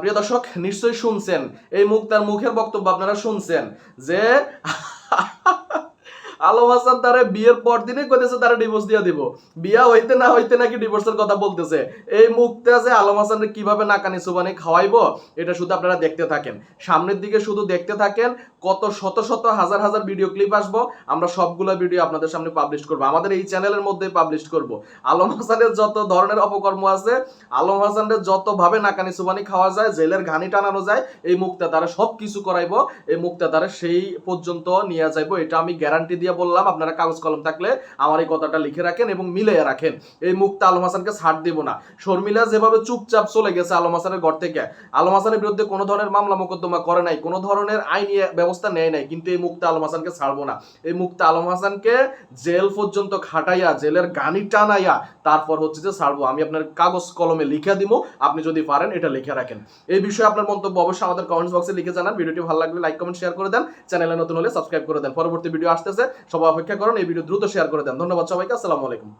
প্রিয় দর্শক নিশ্চয়ই শুনছেন। এই মুখ তার মুখের বক্তব্য আপনারা শুনছেন যে আলম হাসান তারে বিয়ের পর দিনে কইতেছে তারা ডিভোর্স দিয়ে দিব। বিয়া হইতে না হইতে নাকি ডিভোর্সের কথা বলতেছে। এই মুখটা যে আলম হাসান কীভাবে নাকানি সুবানি খাওয়াইবো, এটা শুধু আপনারা দেখতে থাকেন। সামনের দিকে শুধু দেখতে থাকেন, কত শত শত হাজার হাজার ভিডিও ক্লিপ আসব, আমরা সবগুলো ভিডিও আপনাদের সামনে পাবলিশ করব। আমাদের এই চ্যানেলের মধ্যে পাবলিশ করব। আলম হাসানের যত ধরনের অপকর্ম আছে, আলম হাসানের যতভাবে নাকানি সুবানি খাওয়া যায়, জেলের ঘানি টানানো যায়, এই মুক্তা তারা সব কিছু করাইবো, এই মুক্তা তারা সেই পর্যন্ত নিয়ে যাইবো, এটা আমি গ্যারান্টি দিয়ে বললাম, আপনারা কাগজ কলম থাকলে আমার এই কথাটা লিখে রাখেন এবং মিলিয়ে রাখেন। এই মুক্তা আলম হাসানকে ছাড় দিব না। শর্মিলা যেভাবে চুপচাপ চলে গেছে আলম হাসানের ঘর থেকে, আলম হাসানের বিরুদ্ধে কোনো ধরনের মামলা মোকদ্দমা করে নাই, কোনো ধরনের আইনি ব্যবস্থা নেয় নাই, কিন্তু এই মুক্তা আলম হাসানকে ছাড়বো না। এই মুক্তা আলম হাসানকে জেল পর্যন্ত খাটাইয়া, জেলের গানি টানাইয়া, তারপর হচ্ছে যে ছাড়বো। আমি আপনার কাগজ কলমে লিখে দিব, আপনি যদি পারেন এটা লিখে রাখেন। এই বিষয়ে আপনার মন্তব্য অবশ্যই আমাদের কমেন্টস বক্সে লিখে জানান। ভিডিওটি ভালো লাগলে লাইক কমেন্ট শেয়ার করে দেন। চ্যানেলে নতুন হলে সাবস্ক্রাইব করে দেন। পরবর্তী ভিডিও আসতেছে। সবাই অপেক্ষা করেন এই ভিডিও দ্রুত শেয়ার করে দেন। ধন্যবাদ সবাইকে আসসালামু আলাইকুম।